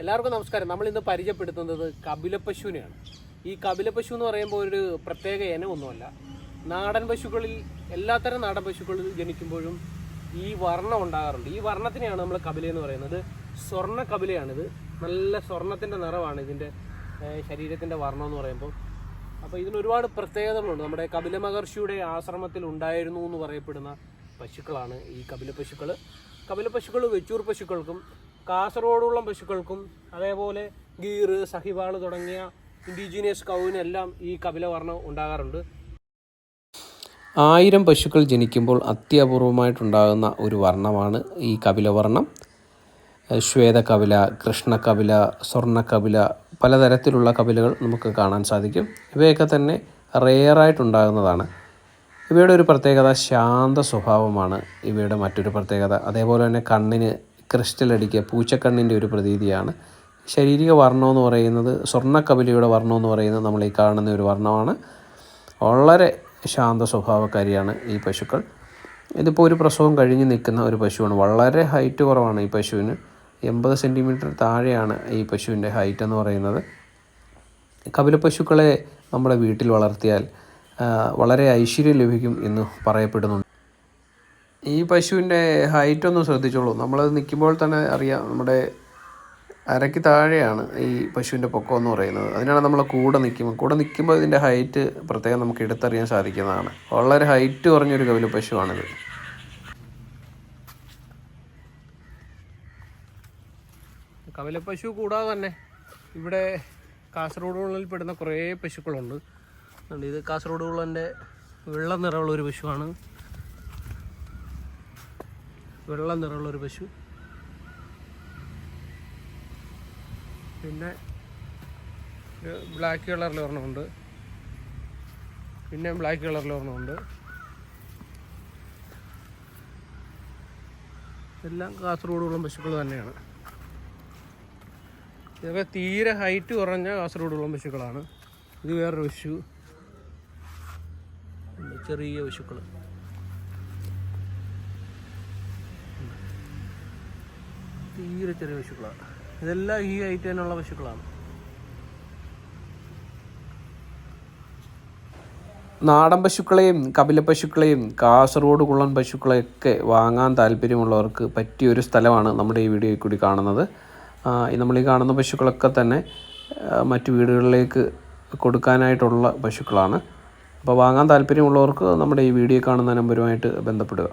എല്ലാവർക്കും നമസ്കാരം. നമ്മൾ ഇന്ന് പരിചയപ്പെടുത്തുന്നത് കപിലപശുവിനെയാണ് ഈ കപിലപശു എന്ന് പറയുമ്പോൾ ഒരു പ്രത്യേക ഇനമൊന്നുമല്ല. നാടൻ പശുക്കളിൽ എല്ലാത്തരം നാടൻ പശുക്കളിൽ ജനിക്കുമ്പോഴും ഈ വർണം ഉണ്ടാകാറുണ്ട്. ഈ വർണത്തിനെയാണ് നമ്മൾ കപില എന്ന് പറയുന്നത്. സ്വർണ കപിലയാണിത്. നല്ല സ്വർണത്തിന്റെ നിറമാണ് ഇതിന്റെ ശരീരത്തിന്റെ വർണം എന്ന് പറയുമ്പോൾ. അപ്പോൾ ഇതിന് ഒരുപാട് പ്രത്യേകതകളുണ്ട്. നമ്മുടെ കപില മഹർഷിയുടെ ആശ്രമത്തിൽ ഉണ്ടായിരുന്നു എന്ന് പറയപ്പെടുന്ന പശുക്കളാണ് ഈ കപില പശുക്കൾ കപില പശുക്കൾ വെച്ചൂർ പശുക്കൾക്കും കാസർഗോഡുള്ള പശുക്കൾക്കും അതേപോലെ ഗീർ സഹിവാൾ തുടങ്ങിയ ഇൻഡിജീനിയസ് കൗവിനെല്ലാം ഈ കപിലവർണം ഉണ്ടാകാറുണ്ട്. ആയിരം പശുക്കൾ ജനിക്കുമ്പോൾ അത്യപൂർവമായിട്ടുണ്ടാകുന്ന ഒരു വർണമാണ് ഈ കപിലവർണം. ശ്വേതകപില കൃഷ്ണകപില സ്വർണകപില പലതരത്തിലുള്ള കപിലകൾ നമുക്ക് കാണാൻ സാധിക്കും. ഇവയൊക്കെ തന്നെ റെയറായിട്ടുണ്ടാകുന്നതാണ്. ഇവയുടെ ഒരു പ്രത്യേകത ശാന്ത സ്വഭാവമാണ്. ഇവയുടെ മറ്റൊരു പ്രത്യേകത അതേപോലെ തന്നെ കണ്ണിന് ക്രിസ്റ്റൽ അടിക്കുക പൂച്ചക്കണ്ണിന്റെ ഒരു പ്രതീതിയാണ്. ശാരീരിക വർണം എന്ന് പറയുന്നത് സ്വർണക്കപിലയുടെ വർണം എന്ന് പറയുന്നത് നമ്മൾ ഈ കാണുന്ന ഒരു വർണമാണ്. വളരെ ശാന്ത സ്വഭാവക്കാരിയാണ് ഈ പശുക്കൾ. ഇതിപ്പോൾ ഒരു പ്രസവം കഴിഞ്ഞ് നിൽക്കുന്ന ഒരു പശുവാണ്. വളരെ ഹൈറ്റ് കുറവാണ് ഈ പശുവിന്. എൺപത് സെന്റിമീറ്റർ താഴെയാണ് ഈ പശുവിന്റെ ഹൈറ്റ് എന്ന് പറയുന്നത്. കപില പശുക്കളെ നമ്മുടെ വീട്ടിൽ വളർത്തിയാൽ വളരെ ഐശ്വര്യം ലഭിക്കും എന്ന് പറയപ്പെടുന്നുണ്ട്. ഈ പശുവിന്റെ ഹൈറ്റ് ഒന്ന് ശ്രദ്ധിച്ചോളൂ. നമ്മളത് നിൽക്കുമ്പോൾ തന്നെ അറിയാം നമ്മുടെ അരയ്ക്ക് താഴെയാണ് ഈ പശുവിന്റെ പൊക്കം എന്ന് പറയുന്നത്. അതിനാണ് നമ്മൾ കൂടെ നിൽക്കുമ്പോൾ കൂടെ നിൽക്കുമ്പോൾ ഇതിന്റെ ഹൈറ്റ് പ്രത്യേകം നമുക്ക് എടുത്തറിയാൻ സാധിക്കുന്നതാണ്. വളരെ ഹൈറ്റ് കുറഞ്ഞൊരു കവിൽ പശുവാണിത്. കവലപ്പശു കൂടാതെ തന്നെ ഇവിടെ കാസർഗോഡുകളിൽ പെടുന്ന കുറേ പശുക്കളുണ്ട്. ഇത് കാസർഗോഡുള്ളന്റെ വെള്ള നിറമുള്ള ഒരു പശുവാണ്. വെള്ള നിറമുള്ളൊരു പശു. പിന്നെ ബ്ലാക്ക് കളറിൽ ഒരെണ്ണമുണ്ട്. പിന്നെ ബ്ലാക്ക് കളറിൽ ഒരെണ്ണമുണ്ട്. എല്ലാം കാസർഗോഡുള്ള പശുക്കൾ തന്നെയാണ്. ഇതൊക്കെ തീരെ ഹൈറ്റ് കുറഞ്ഞ കാസർഗോഡുള്ള പശുക്കളാണ്. ഇത് വേറൊരു പശു. ചെറിയ പശുക്കൾ തീരെ ചെറിയ പശുക്കളാണ് ഇതെല്ലാം ഈ ഹൈറ്റ് തന്നെയുള്ള പശുക്കളാണ്. നാടൻ പശുക്കളെയും കപില പശുക്കളെയും കാസർഗോഡ് കുള്ളൻ പശുക്കളെയൊക്കെ വാങ്ങാൻ താല്പര്യമുള്ളവർക്ക് പറ്റിയ ഒരു സ്ഥലമാണ് നമ്മുടെ ഈ വീഡിയോയിൽ കൂടി കാണുന്നത്. നമ്മൾ ഈ കാണുന്ന പശുക്കളൊക്കെ തന്നെ മറ്റു വീടുകളിലേക്ക് കൊടുക്കാനായിട്ടുള്ള പശുക്കളാണ്. അപ്പോൾ വാങ്ങാൻ താല്പര്യമുള്ളവർക്ക് നമ്മുടെ ഈ വീഡിയോ കാണുന്ന നമ്പരുമായിട്ട് ബന്ധപ്പെടുക.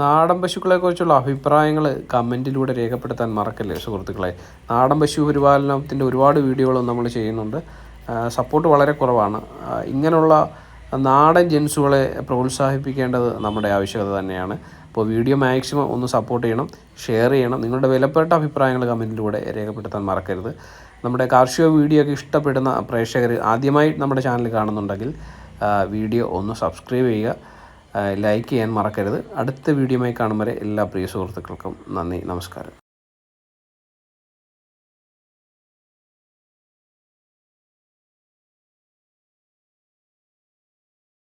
നാടൻ പശുക്കളെക്കുറിച്ചുള്ള അഭിപ്രായങ്ങൾ കമന്റിലൂടെ രേഖപ്പെടുത്താൻ മറക്കല്ലേ സുഹൃത്തുക്കളെ? നാടൻ പശു പരിപാലനത്തിന്റെ ഒരുപാട് വീഡിയോകളും നമ്മൾ ചെയ്യുന്നുണ്ട്. സപ്പോർട്ട് വളരെ കുറവാണ്. ഇങ്ങനെയുള്ള നാടൻ ജെൻസുകളെ പ്രോത്സാഹിപ്പിക്കേണ്ടത് നമ്മുടെ ആവശ്യകത തന്നെയാണ്. അപ്പോൾ വീഡിയോ മാക്സിമം ഒന്ന് സപ്പോർട്ട് ചെയ്യണം ഷെയർ ചെയ്യണം. നിങ്ങളുടെ വിലപ്പെട്ട അഭിപ്രായങ്ങൾ കമന്റിലൂടെ രേഖപ്പെടുത്താൻ മറക്കരുത്. നമ്മുടെ കാർഷിക വീഡിയോ ഒക്കെ ഇഷ്ടപ്പെടുന്ന പ്രേക്ഷകർ ആദ്യമായി നമ്മുടെ ചാനൽ കാണുന്നുണ്ടെങ്കിൽ വീഡിയോ ഒന്ന് സബ്സ്ക്രൈബ് ചെയ്യുക. ലൈക്ക് ചെയ്യാൻ മറക്കരുത്. അടുത്ത വീഡിയോയുമായി കാണും വരെ എല്ലാ പ്രിയ സുഹൃത്തുക്കൾക്കും നന്ദി നമസ്കാരം.